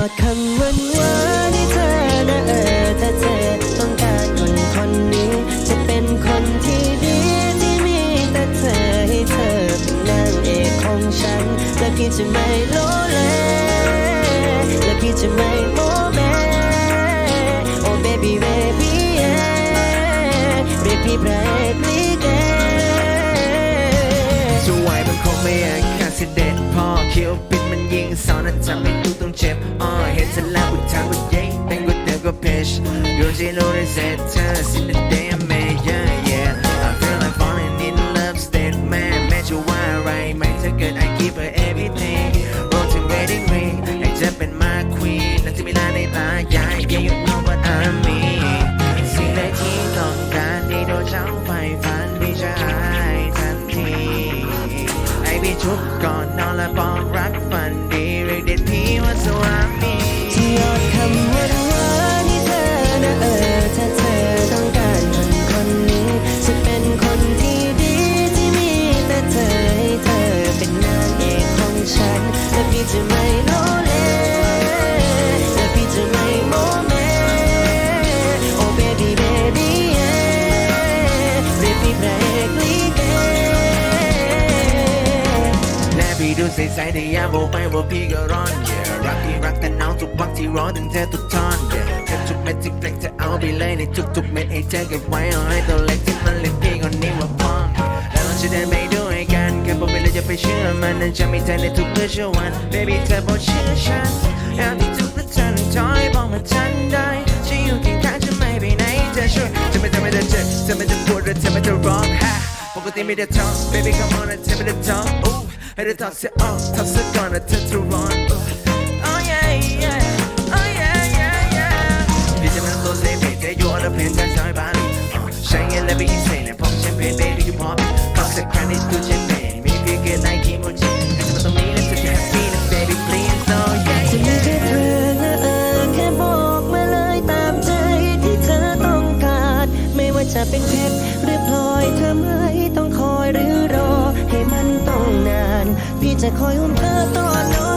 อดคำหวานหวานให้เธอนะเออถ้าเธอต้องการคนคนนี้ จะเป็นคนที่ดีที่มีแต่เธอให้เธอเป็นนางเอกของฉัน และพี่จะไม่โลเลและพี่จะไม่โมเม Oh baby baby yeah เรียกพี่พระเอกลิเกจะไหวมันคงไม่อยากขาดเสด็จพ่อคิวปิ ดมันยิงสอนนะทำให้ทุกต้องเจ็บอ้อเห็นเสร็จแใสๆแต่ย่าบอกไปว่าพี่ก็ร้อน yeah รักพี่รักแต่หนาวทุกวันที่ร้อนถึงเธอทุกตอน yeah แค่ทุกเม็ดที่เปล็กจะเอาไปเลยในทุกๆเม็ดให้เธอเก็บไว้เอาให้ตัวเล็กที่มันเล็กพี่คนนี้ว่าพ่อแล้วเราจะเดินไปด้วยกันแค่บอกไปเลยจะไปเชื่อมันนั้นจะมีเธอในทุกเมื่อช่ววัน baby เธอบอกเชื่อฉันแอบที่ทุกเมื่อเธอนั้นถอยบอกมาทันได้ฉันอยู่เคียงข้างจะไม่ไปไหนเธอช่วยจะไม่ทำให้เธอเจ็บจะไม่จะปวดหรือจะไม่จะร้องไห้ปกติไม่ได้ท้อง baby come on and tell me the talk ooh ให้เธอถอดเสื้อออกถอดเสื้อก่อนนะเธอจะร้อน ooh oh yeah yeah oh yeah yeah yeah พี่จะไม่ต้องตัวเซฟเธออยู่ on the plane กันสายบาลีใช้เงินและไปอินเซนพร้อมแชมเปญ baby อยู่พร้อมขอสักครั้งในตู้แชมเปญมีเพียงแค่ไลค์กิโมจิให้เธอมาตรงนี้และเธอจะ happy นะ baby please oh yeah จะมีแค่เธอและเออแค่บอกมาเลยตามใจที่เธอต้องการ ไม่ว่าจะเป็นเพชร จะคอยอุ้มเธอตอนนอดเหน็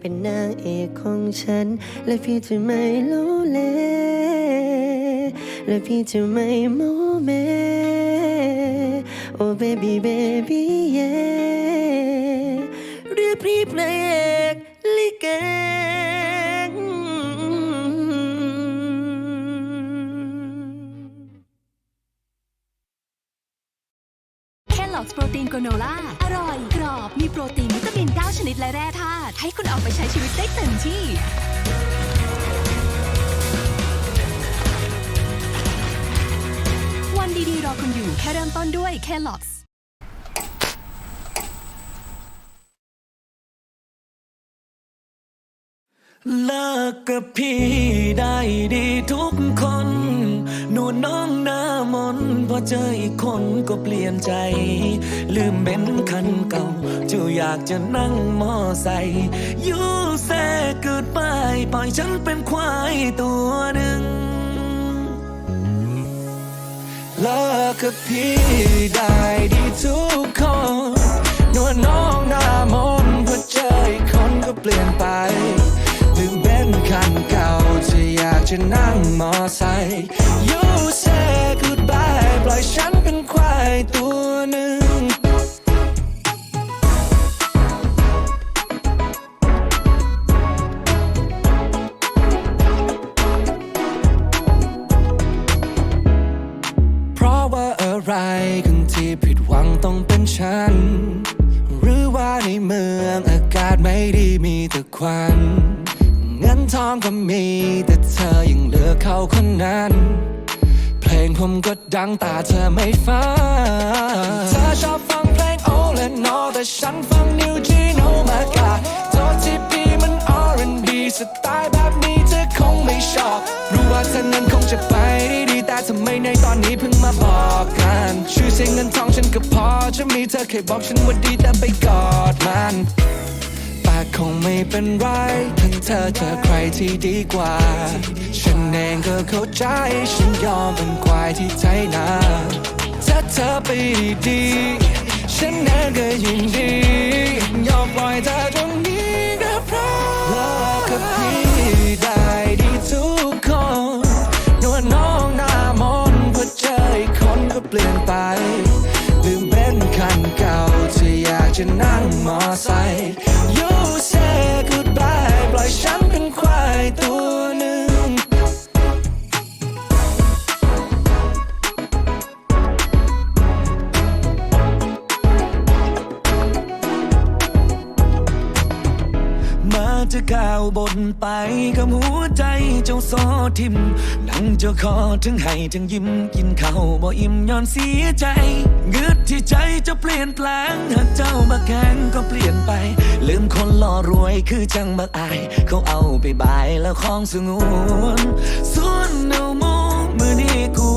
เป็นนางเอกของฉัน และพี่จะไม่โลเล และพี่จะไม่โมเม Oh baby baby yeah เรียกพี่เพลงลิเกแคลอกโปรตีนโกโนล่า อร่อย กรอบ มีโปรตีนวิตามิน 9 ชนิดและแร่ธาตุ ให้คุณออกไปใช้ชีวิตได้เต็มที่ วันดีๆ รอคุณอยู่แค่เริ่มต้นด้วยแค่หลอกเลิกกับพี่ได้ดีทุกคน หนูน้องน้า มนพอเจออีกคนก็เปลี่ยนใจ ลืมเบนคันเก่าจะอยากจะนั่งมอไซค์ยูแซ่เกิดไปปล่อยฉันเป็นควายตัวหนึ่งเลิกกับพี่ได้ดีทุกคนนวลน้องหน้ามนพอเจออีกคนก็เปลี่ยนไปลืมเบนคันเก่าจะอยากจะนั่งมอไซค์ You say goodbye ปล่อยฉันเป็นควายตัวหนึ่ง เพราะว่าอะไรคนที่ผิดหวังต้องเป็นฉัน หรือว่าในเมืองอากาศไม่ดีมีแต่ควันเงั้นทองก็มีแต่เธอยังเหลือเขาคนนั้น เพลงผมก็ดังแต่เธอไม่ฟังเธอชอบฟังเพลงโอและนอแต่ฉันฟังนิวจีโนมากาโทษที่พี่มัน R&B สไตล์แบบนี้เธอคงไม่ชอบ รู้ว่าเธอนั้นคงจะไปได้ดี แต่ทำไมในตอนนี้เพิ่งมาบอกกัน ชื่อเสียงเงินทองฉันก็พอ จะมีเธอเคยบอกฉันว่าดีแต่ไปกอดมันแต่คงไม่เป็นไรถ้าเธอเจอใครที่ดีกว่าฉัน เองก็เข้าใจ ฉันยอมเป็นควายที่ใจนาถ้าเธอไปดีๆฉันเองก็ยินดี ยอมปล่อยเธอตรงนี้ ทิมนั่งเจ้าคอทั้งให้ทั้งยิ้มกินข้าวบ่อิ่มย้อนเสียใจเงืดที่ใจจะเปลี่ยนแปลงหากเจ้าบักแข็งก็เปลี่ยนไป ลืมคนหล่อรวยคือจังบักอาย เขาเอาไปบายแล้วของสงวนส่วนเนาโมมือนี้กู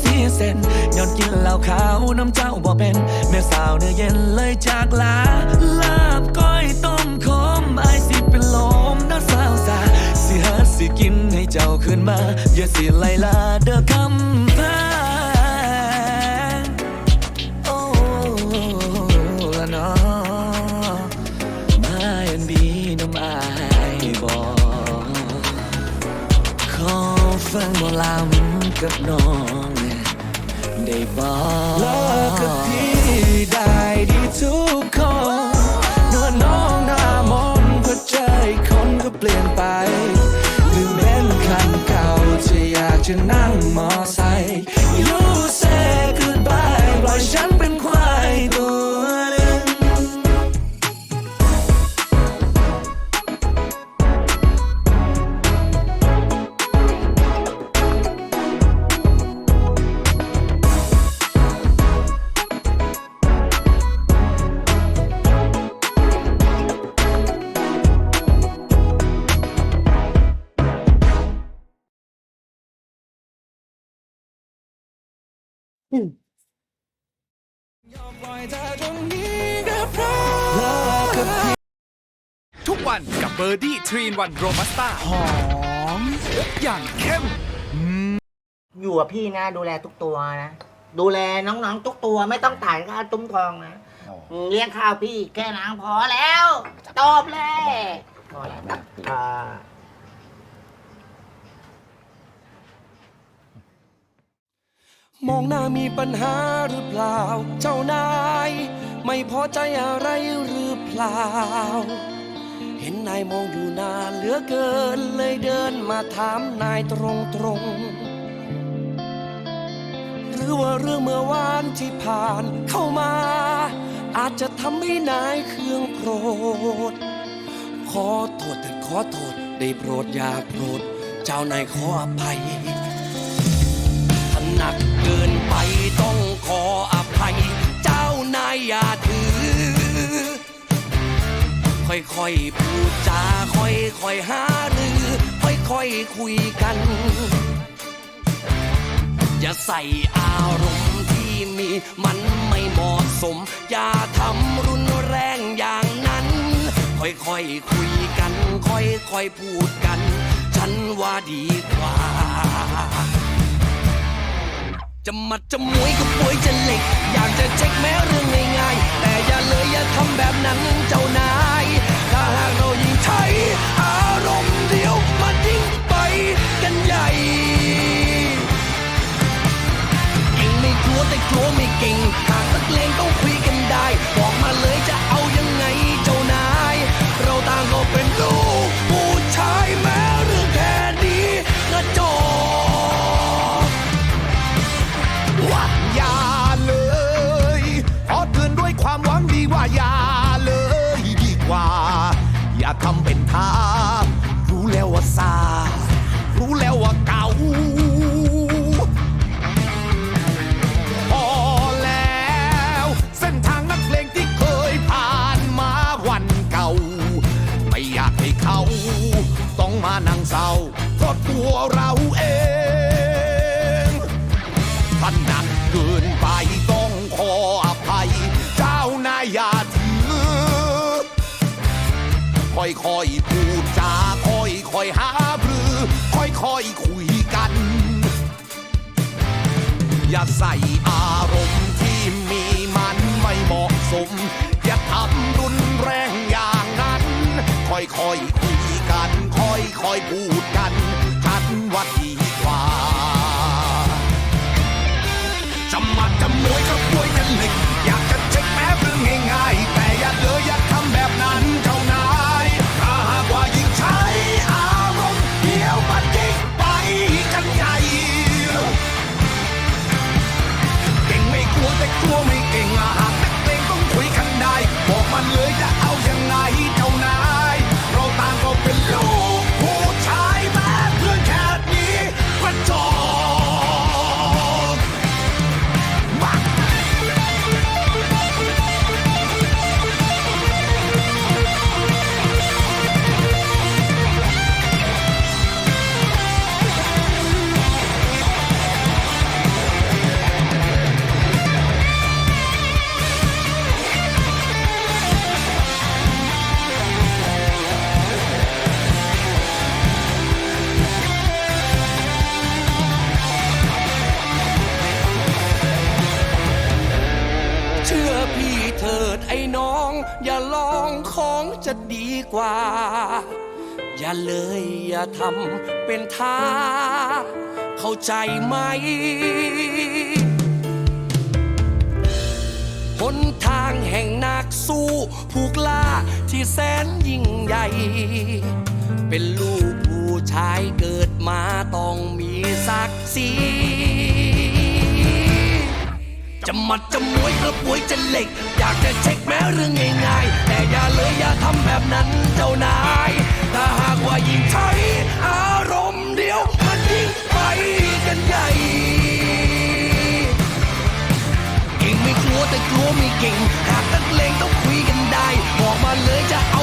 เสียเส้นย้อนกินเหล้าขาวน้ำเจ้าบ่เป็น แม่สาวเนื้อเย็นเลยจากลาลาบก้อยต้มขมไอสิเป็นลมน้าสาวสา สิหัดสิกินให้เจ้าขึ้นมา อย่าสิไล่ลาเด้อคำแพงโอ้ละเนาะมาเอ็นบีน้ำอายบอกขอฟังหมอลำกับน้องได้บอกเลิกกับพี่ได้ดีทุกคนนวลน้องหน้ามนต์พอเจอคนก็เปลี่ยน จะนั่งมอไซ ทุกวันกับเบอร์ดี้ทรีนวันโรบัสต้าหอม อย่างเข้ม อยู่กับพี่นะ ดูแลทุกตัวนะ ดูแลน้องๆทุกตัวไม่ต้องถ่ายค่าตุ้มทองนะเลี้ยงข้าวพี่แค่นั้งพอแล้วตอบเลยพอแล้วอ่า มองหน้ามีปัญหาหรือเปล่า เจ้านาย ไม่พอใจอะไรหรือเปล่า เห็นนายมองอยู่นานเหลือเกินเลยเดินมาถามนายตรงตรงหรือว่าเรื่องเมื่อวานที่ผ่านเข้ามา อาจจะทำให้นายเครื่องโกรธขอโทษเถิดขอโทษได้โปรดอย่าโกรธเจ้านายขออภัย ค่อยๆพูดจาค่อยๆหารือ ค่อยๆคุยกัน อย่าใส่อารมณ์ที่มีมันไม่เหมาะสม อย่าทำรุนแรงอย่างนั้น ค่อยๆคุยกัน ค่อยๆพูดกัน ฉันว่าดีกว่า จะมัดจะมวยกับป่วยจะเหล็ก อยากจะเช็คแม้เรื่องง่ายๆแต่อย่าเลยอย่าทำแบบนั้นเจ้านายากเรายิ่งใช้อารมณ์เดียวมันยิ่งไปกันใหญ่เก่งไม่กลัวแต่กลัวไม่เก่ง หากนักเลงต้องคุยกันได้ บอกมาเลยจะเอายังไงเจ้านาย เราต่างก็เป็นลูกผู้ชายแม้เรื่องแค่นี้กระจอกอย่าารู้แล้วว่าสา อยค่อยพูดจาค่อยค่อยหาบรือค่อยค่อยคุยกัน อย่าใส่อารมณ์ที่มีมันไม่เหมาะสม อย่าทำรุนแรงอย่างนั้นค่อยค่อยคุยกันค่อยค่อยพูด พี่เถิดไอ้น้อง อย่าลองของจะดีกว่า อย่าเลยอย่าทำเป็นท่า เข้าใจไหมหนทางแห่งนักสู้ผูกล่าที่แสนยิ่งใหญ่ เป็นลูกผู้ชายเกิดมาต้องมีศักดิ์ศรี จะหมัดจะมวยกระปวยจะเหล็ก อยากจะเช็คแม้เรื่องง่ายๆ แต่อย่าเลยอย่าทำแบบนั้นเจ้านาย ถ้าหากว่ายิ่งใช้อารมณ์เดียวมันยิ่งไปกันใหญ่เก่งไม่กลัวแต่กลัวไม่เก่ง หากนักเลงต้องคุยกันได้ บอกมาเลยจะเอา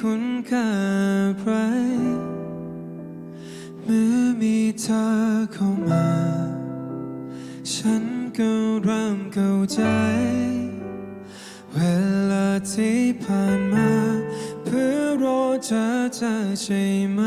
คุณค่าใครเมื่อมีเธอเข้ามา ฉันก็เริ่มเข้าใจ เวลาที่ผ่านมา เพื่อรอเธอเธอใช่ไหม